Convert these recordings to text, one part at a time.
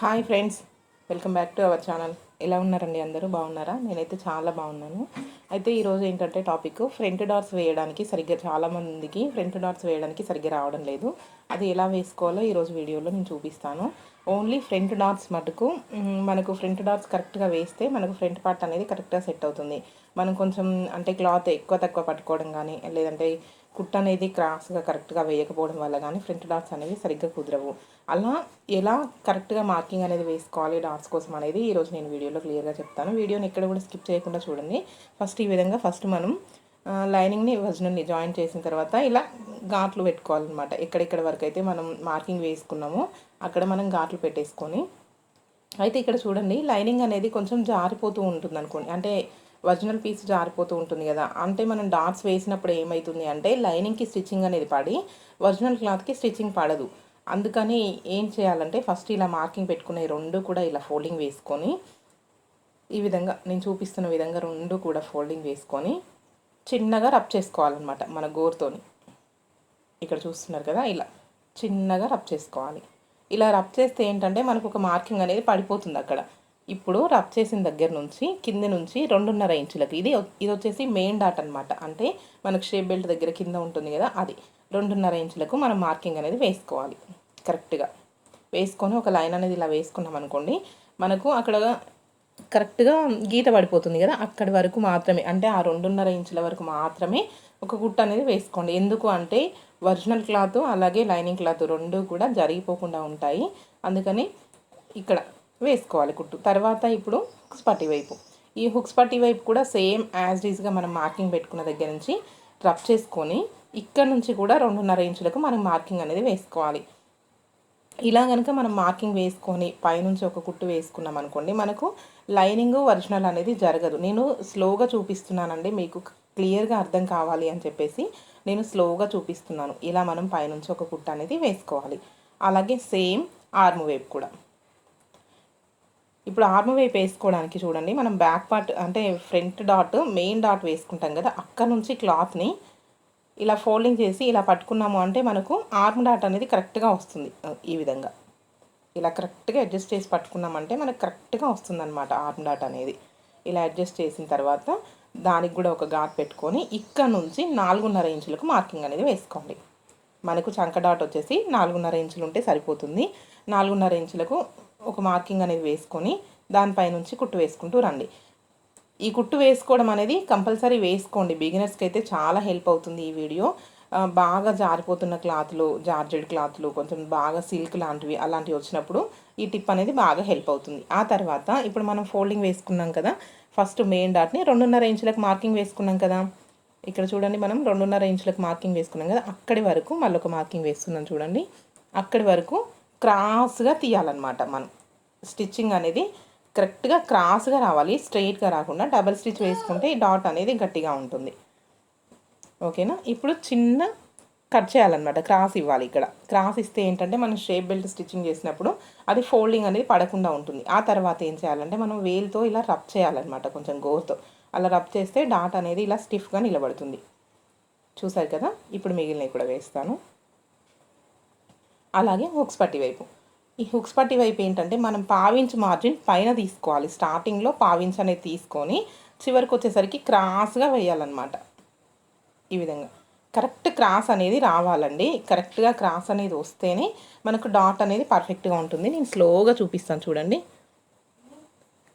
Hi friends welcome back to our channel. ఎలా ఉన్నారండి అందరూ? బాగున్నారా? నేనైతే చాలా బాగున్నాను. అయితే ఈరోజు ఏంటంటే టాపిక్ ఫ్రంట్ డాట్స్ వేయడానికి సరిగ్గా చాలామందికి ఫ్రంట్ డాట్స్ వేయడానికి సరిగ్గా రావడం లేదు. అది ఎలా వేసుకోవాలో ఈరోజు వీడియోలో నేను చూపిస్తాను. ఓన్లీ ఫ్రంట్ డాట్స్ మటుకు మనకు ఫ్రంట్ డాట్స్ కరెక్ట్గా వేస్తే మనకు ఫ్రంట్ పార్ట్ అనేది కరెక్ట్గా సెట్ అవుతుంది. మనం కొంచెం అంటే క్లాత్ ఎక్కువ తక్కువ పట్టుకోవడం కానీ లేదంటే కుట్ అనేది క్రాస్గా కరెక్ట్గా వేయకపోవడం వల్ల కానీ ఫ్రంట్ డాట్స్ అనేవి సరిగ్గా కుదరవు. అలా ఎలా కరెక్ట్గా మార్కింగ్ అనేది వేసుకోవాలి డాట్స్ కోసం అనేది ఈరోజు నేను వీడియోలో క్లియర్గా చెప్తాను. వీడియోని ఎక్కడ కూడా స్కిప్ చేయకుండా చూడండి. ఫస్ట్ ఈ విధంగా ఫస్ట్ మనం లైనింగ్ని ఒరిజినల్ని జాయిన్ చేసిన తర్వాత ఇలా ఘాట్లు పెట్టుకోవాలన్నమాట. ఎక్కడెక్కడ వరకు అయితే మనం మార్కింగ్ వేసుకున్నామో అక్కడ మనం ఘాట్లు పెట్టేసుకొని అయితే ఇక్కడ చూడండి లైనింగ్ అనేది కొంచెం జారిపోతూ ఉంటుంది అనుకోండి అంటే ఒరిజినల్ పీస్ జారిపోతూ ఉంటుంది కదా. అంటే మనం డాట్స్ వేసినప్పుడు ఏమవుతుంది అంటే లైనింగ్కి స్టిచ్చింగ్ అనేది పడి ఒరిజినల్ క్లాత్కి స్టిచ్చింగ్ పడదు. అందుకని ఏం చేయాలంటే ఫస్ట్ ఇలా మార్కింగ్ పెట్టుకునే రెండు కూడా ఇలా ఫోల్డింగ్ వేసుకొని ఈ విధంగా నేను చూపిస్తున్న విధంగా రెండు కూడా ఫోల్డింగ్ వేసుకొని చిన్నగా రబ్ చేసుకోవాలన్నమాట మన గోరుతోని. ఇక్కడ చూస్తున్నారు కదా ఇలా చిన్నగా రబ్ చేసుకోవాలి. ఇలా రబ్ చేస్తే ఏంటంటే మనకు ఒక మార్కింగ్ అనేది పడిపోతుంది అక్కడ. ఇప్పుడు రబ్ చేసిన దగ్గర నుంచి కింద నుంచి రెండున్నర ఇంచులకు ఇది ఇది వచ్చేసి మెయిన్ డాట్ అనమాట అంటే మనకు షేప్ బెల్ట్ దగ్గర కింద ఉంటుంది కదా అది. రెండున్నర ఇంచులకు మనం మార్కింగ్ అనేది వేసుకోవాలి కరెక్ట్గా వేసుకొని ఒక లైన్ అనేది ఇలా వేసుకున్నాం అనుకోండి మనకు అక్కడ కరెక్ట్గా గీత పడిపోతుంది కదా అక్కడి వరకు మాత్రమే అంటే ఆ రెండున్నర ఇంచుల వరకు మాత్రమే ఒక గుట్ట అనేది వేసుకోండి. ఎందుకు అంటే ఒరిజినల్ క్లాత్ అలాగే లైనింగ్ క్లాత్ రెండు కూడా జరిగిపోకుండా ఉంటాయి. అందుకని ఇక్కడ వేసుకోవాలి కుట్టు. తర్వాత ఇప్పుడు హుక్స్ పట్టి వైపు. ఈ హుక్స్ పట్టి వైపు కూడా సేమ్ యాజ్ డీజ్గా మనం మార్కింగ్ పెట్టుకున్న దగ్గర నుంచి రబ్ చేసుకొని ఇక్కడ నుంచి కూడా రెండున్నర ఇంచులకు మనం మార్కింగ్ అనేది వేసుకోవాలి. ఇలా కనుక మనం మార్కింగ్ వేసుకొని పైనుంచి ఒక కుట్టు వేసుకున్నాం అనుకోండి మనకు లైనింగ్ ఒరిజినల్ అనేది జరగదు. నేను స్లోగా చూపిస్తున్నానండి మీకు క్లియర్గా అర్థం కావాలి అని చెప్పేసి నేను స్లోగా చూపిస్తున్నాను. ఇలా మనం పైనుంచి ఒక కుట్టు అనేది వేసుకోవాలి. అలాగే సేమ్ ఆర్మ్ వైపు కూడా. ఇప్పుడు ఆర్మ్ వైపు వేసుకోవడానికి చూడండి మనం బ్యాక్ పార్ట్ అంటే ఫ్రంట్ డాట్ మెయిన్ డాట్ వేసుకుంటాం కదా అక్కడ నుంచి క్లాత్ని ఇలా ఫోల్డింగ్ చేసి ఇలా పట్టుకున్నాము అంటే మనకు ఆర్మ్ డాట్ అనేది కరెక్ట్గా వస్తుంది ఈ విధంగా. ఇలా కరెక్ట్గా అడ్జస్ట్ చేసి పట్టుకున్నామంటే మనకు కరెక్ట్గా వస్తుంది అనమాట ఆర్మ్ డాట్ అనేది. ఇలా అడ్జస్ట్ చేసిన తర్వాత దానికి కూడా ఒక ఘాట్ పెట్టుకొని ఇక్కడ నుంచి నాలుగున్నర ఇంచులకు మార్కింగ్ అనేది వేసుకోండి. మనకు చంక డాట్ వచ్చేసి నాలుగున్నర ఇంచులు ఉంటే సరిపోతుంది. నాలుగున్నర ఇంచులకు ఒక మార్కింగ్ అనేది వేసుకొని దానిపైనుంచి కుట్టు వేసుకుంటూ రండి. ఈ కుట్టు వేసుకోవడం అనేది కంపల్సరీ వేసుకోండి. బిగినర్స్కి అయితే చాలా హెల్ప్ అవుతుంది ఈ వీడియో. బాగా జారిపోతున్న క్లాత్లు జార్జెడ్ క్లాత్లు కొంచెం బాగా సిల్క్ లాంటివి అలాంటివి వచ్చినప్పుడు ఈ టిప్ అనేది బాగా హెల్ప్ అవుతుంది. ఆ తర్వాత ఇప్పుడు మనం ఫోల్డింగ్ వేసుకున్నాం కదా ఫస్ట్ మెయిన్ డాట్ని రెండున్నర ఇంచులకు మార్కింగ్ వేసుకున్నాం కదా. ఇక్కడ చూడండి మనం రెండున్నర ఇంచులకు మార్కింగ్ వేసుకున్నాం కదా అక్కడి వరకు మళ్ళీ ఒక మార్కింగ్ వేస్తున్నాం చూడండి. అక్కడి వరకు క్రాస్గా తీయాలన్నమాట మనం. స్టిచ్చింగ్ అనేది కరెక్ట్గా క్రాస్గా రావాలి స్ట్రైట్గా రాకుండా డబల్ స్టిచ్ వేసుకుంటే ఈ డాట్ అనేది గట్టిగా ఉంటుంది. ఓకేనా? ఇప్పుడు చిన్న కట్ చేయాలన్నమాట క్రాస్ ఇవ్వాలి ఇక్కడ. క్రాస్ ఇస్తే ఏంటంటే మనం షేప్ బెల్ట్ స్టిచ్చింగ్ చేసినప్పుడు అది ఫోల్డింగ్ అనేది పడకుండా ఉంటుంది. ఆ తర్వాత ఏం చేయాలంటే మనం వేల్తో ఇలా రబ్ చేయాలన్నమాట కొంచెం గోర్తో అలా రబ్ చేస్తే డాట్ అనేది ఇలా స్టిఫ్గా నిలబడుతుంది. చూసారు కదా? ఇప్పుడు మిగిలినవి కూడా వేస్తాను. అలాగే హుక్స్ పట్టి వైపు. ఈ హుక్స్ పట్టి వైపు ఏంటంటే మనం పావించ్ మార్జిన్ పైన తీసుకోవాలి. స్టార్టింగ్లో పావించ్ అనేది తీసుకొని చివరికి వచ్చేసరికి క్రాస్గా వేయాలన్నమాట. ఈ విధంగా. కరెక్ట్ క్రాస్ అనేది రావాలండి. కరెక్ట్గా క్రాస్ అనేది వస్తేనే మనకు డాట్ అనేది పర్ఫెక్ట్గా ఉంటుంది. నేను స్లోగా చూపిస్తాను చూడండి.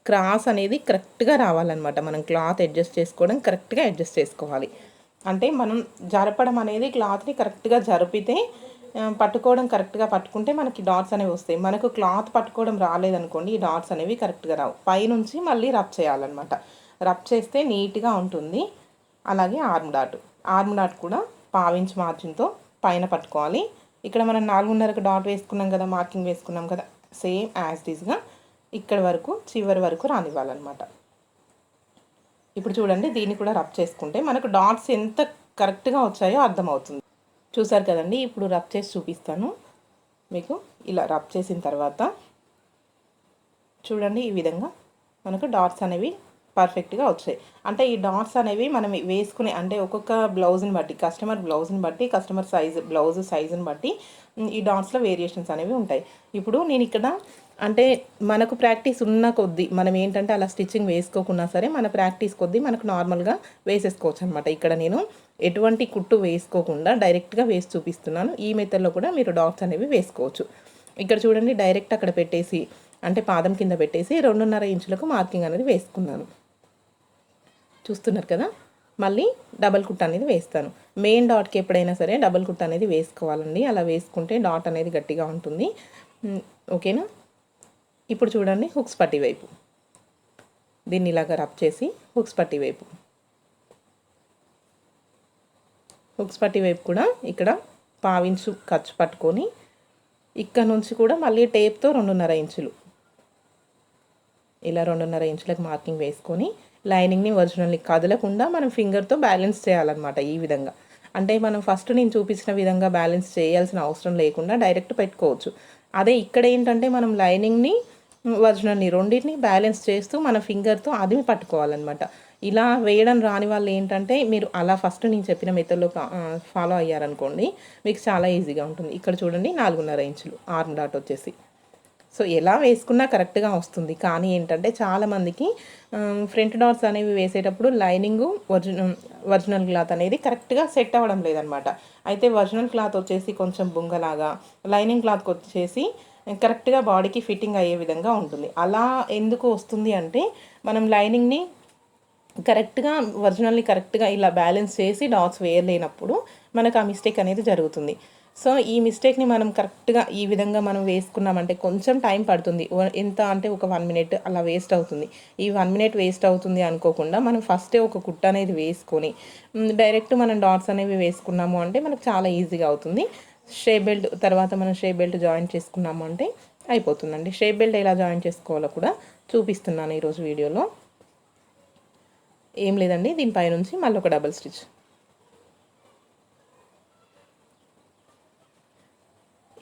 క్రాస్ అనేది కరెక్ట్గా రావాలన్నమాట. మనం క్లాత్ అడ్జస్ట్ చేసుకోవడం కరెక్ట్గా అడ్జస్ట్ చేసుకోవాలి. అంటే మనం జరపడం అనేది క్లాత్ని కరెక్ట్గా జరిపితే పట్టుకోవడం కరెక్ట్గా పట్టుకుంటే మనకి డాట్స్ అనేవి వస్తాయి. మనకు క్లాత్ పట్టుకోవడం రాలేదనుకోండి ఈ డాట్స్ అనేవి కరెక్ట్గా రావు. పైనుంచి మళ్ళీ రబ్ చేయాలన్నమాట. రబ్ చేస్తే నీట్గా ఉంటుంది. అలాగే ఆర్మ్ డాట్. ఆర్మ్ డాట్ కూడా పావించి మార్జిన్తో పైన పట్టుకోవాలి. ఇక్కడ మనం నాలుగున్నరకు డాట్ వేసుకున్నాం కదా మార్కింగ్ వేసుకున్నాం కదా సేమ్ యాజ్ టీజ్గా ఇక్కడ వరకు చివరి వరకు రానివ్వాలన్నమాట. ఇప్పుడు చూడండి దీన్ని కూడా రబ్ చేసుకుంటే మనకు డాట్స్ ఎంత కరెక్ట్గా వచ్చాయో అర్థమవుతుంది. చూసారు కదండి ఇప్పుడు రబ్ చేసి చూపిస్తాను. మీకు ఇలా రబ్ చేసిన తర్వాత చూడండి ఈ విధంగా మనకు డాట్స్ అనేవి పర్ఫెక్ట్గా వచ్చాయి. అంటే ఈ డాట్స్ అనేవి మనం వేసుకునే అంటే ఒక్కొక్క బ్లౌజ్ని బట్టి కస్టమర్ బ్లౌజ్ని బట్టి కస్టమర్ సైజ్ బ్లౌజ్ సైజుని బట్టి ఈ డాట్స్లో వేరియేషన్స్ అనేవి ఉంటాయి. ఇప్పుడు నేను ఇక్కడ అంటే మనకు ప్రాక్టీస్ ఉన్న కొద్దీ మనం ఏంటంటే అలా స్టిచ్చింగ్ వేసుకోకున్నా సరే మన ప్రాక్టీస్ కొద్దీ మనకు నార్మల్గా వేసేసుకోవచ్చు అనమాట ఇక్కడ నేను ఎటువంటి కుట్టు వేసుకోకుండా డైరెక్ట్గా వేసి చూపిస్తున్నాను. ఈ మెథడ్లో కూడా మీరు డాట్స్ అనేవి వేసుకోవచ్చు. ఇక్కడ చూడండి డైరెక్ట్ అక్కడ పెట్టేసి అంటే పాదం కింద పెట్టేసి రెండున్నర ఇంచులకు మార్కింగ్ అనేది వేసుకున్నాను. చూస్తున్నారు కదా? మళ్ళీ డబల్ కుట్ అనేది వేస్తాను. మెయిన్ డాట్కి ఎప్పుడైనా సరే డబల్ కుట్ అనేది వేసుకోవాలండి. అలా వేసుకుంటే డాట్ అనేది గట్టిగా ఉంటుంది. ఓకేనా? ఇప్పుడు చూడండి హుక్స్ పట్టి వైపు. దీన్ని ఇలాగ రబ్ చేసి హుక్స్ పట్టి వైపు. హుక్స్ పట్టి వైపు కూడా ఇక్కడ పావించు ఖర్చు పట్టుకొని ఇక్కడ నుంచి కూడా మళ్ళీ టేప్తో రెండున్నర ఇంచులు. ఇలా రెండున్నర ఇంచులకు మార్కింగ్ వేసుకొని లైనింగ్ని ఒరిజినల్ని కదలకుండా మనం ఫింగర్తో బ్యాలెన్స్ చేయాలన్నమాట ఈ విధంగా. అంటే మనం ఫస్ట్ నేను చూపించిన విధంగా బ్యాలెన్స్ చేయాల్సిన అవసరం లేకుండా డైరెక్ట్ పెట్టుకోవచ్చు. అదే ఇక్కడ ఏంటంటే మనం లైనింగ్ని ఒరిజినల్ని రెండింటిని బ్యాలెన్స్ చేస్తూ మన ఫింగర్తో అదిమి పట్టుకోవాలన్నమాట. ఇలా వేయడం రాని వాళ్ళు ఏంటంటే మీరు అలా ఫస్ట్ నేను చెప్పిన మెథడ్లో ఫాలో అయ్యారనుకోండి మీకు చాలా ఈజీగా ఉంటుంది. ఇక్కడ చూడండి నాలుగున్నర ఇంచులు ఆర్మ్ డాట్ వచ్చేసి. సో ఎలా వేసుకున్నా కరెక్ట్గా వస్తుంది. కానీ ఏంటంటే చాలామందికి ఫ్రంట్ డాట్స్ అనేవి వేసేటప్పుడు లైనింగ్ ఒరిజినల్ ఒరిజినల్ క్లాత్ అనేది కరెక్ట్గా సెట్ అవ్వడం లేదనమాట. అయితే ఒరిజినల్ క్లాత్ వచ్చేసి కొంచెం బుంగలాగా లైనింగ్ క్లాత్కి వచ్చేసి కరెక్ట్గా బాడీకి ఫిట్టింగ్ అయ్యే విధంగా ఉంటుంది. అలా ఎందుకు వస్తుంది అంటే మనం లైనింగ్ని కరెక్ట్గా ఒరిజినల్ని కరెక్ట్గా ఇలా బ్యాలెన్స్ చేసి డాట్స్ వేయలేనప్పుడు మనకు ఆ మిస్టేక్ అనేది జరుగుతుంది. సో ఈ మిస్టేక్ని మనం కరెక్ట్గా ఈ విధంగా మనం వేసుకున్నామంటే కొంచెం టైం పడుతుంది. ఎంత అంటే ఒక వన్ మినిట్ అలా వేస్ట్ అవుతుంది. ఈ వన్ మినిట్ వేస్ట్ అవుతుంది అనుకోకుండా మనం ఫస్టే ఒక కుట్ట అనేది వేసుకొని డైరెక్ట్ మనం డాట్స్ అనేవి వేసుకున్నాము అంటే మనకు చాలా ఈజీగా అవుతుంది. షేప్ బెల్ట్ తర్వాత మనం షేప్ బెల్ట్ జాయిన్ చేసుకున్నాము అంటే అయిపోతుందండి. షేప్ బెల్ట్ ఎలా జాయిన్ చేసుకోవాలో కూడా చూపిస్తున్నాను ఈరోజు వీడియోలో. ఏం లేదండి దీనిపై నుంచి మళ్ళీ ఒక డబల్ స్టిచ్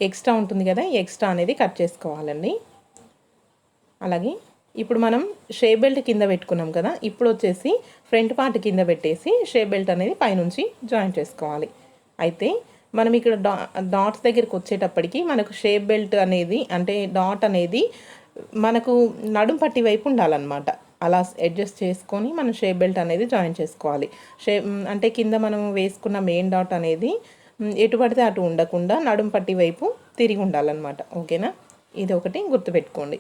ఎక్స్ట్రా ఉంటుంది కదా ఈ ఎక్స్ట్రా అనేది కట్ చేసుకోవాలండి. అలాగే ఇప్పుడు మనం షేప్ బెల్ట్ కింద పెట్టుకున్నాం కదా ఇప్పుడు వచ్చేసి ఫ్రంట్ పార్ట్ కింద పెట్టేసి షేప్ బెల్ట్ అనేది పైనుంచి జాయిన్ చేసుకోవాలి. అయితే మనం ఇక్కడ డా డాట్స్ దగ్గరికి వచ్చేటప్పటికి మనకు షేప్ బెల్ట్ అనేది అంటే డాట్ అనేది మనకు నడుం పట్టి వైపు ఉండాలన్నమాట. అలా అడ్జస్ట్ చేసుకొని మనం షేప్ బెల్ట్ అనేది జాయిన్ చేసుకోవాలి. షేప్ అంటే కింద మనం వేసుకున్న మెయిన్ డాట్ అనేది ఎటు పడితే అటు ఉండకుండా నడుం పట్టి వైపు తిరిగి ఉండాలన్నమాట. ఓకేనా? ఇది ఒకటి గుర్తుపెట్టుకోండి.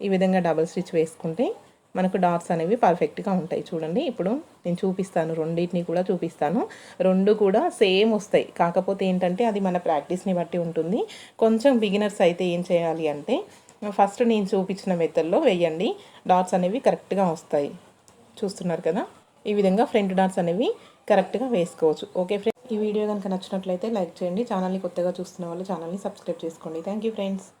ఈ విధంగా డబల్ స్టిచ్ వేసుకుంటే మనకు డాట్స్ అనేవి పర్ఫెక్ట్గా ఉంటాయి. చూడండి ఇప్పుడు నేను చూపిస్తాను రెండింటిని కూడా చూపిస్తాను. రెండు కూడా సేమ్ వస్తాయి. కాకపోతే ఏంటంటే అది మన ప్రాక్టీస్ని బట్టి ఉంటుంది. కొంచెం బిగినర్స్ అయితే ఏం చేయాలి అంటే ఫస్ట్ నేను చూపించిన మెథడ్లో వేయండి. డాట్స్ అనేవి కరెక్ట్గా వస్తాయి. చూస్తున్నారు కదా? ఈ విధంగా ఫ్రంట్ డాట్స్ అనేవి కరెక్ట్గా వేసుకోవచ్చు. ఓకే ఫ్రెండ్స్ ఈ వీడియో కనుక నచ్చినట్లయితే లైక్ చేయండి. ఛానల్ని కొత్తగా చూస్తున్న వాళ్ళు ఛానల్ని సబ్స్క్రైబ్ చేసుకోండి. Thank you friends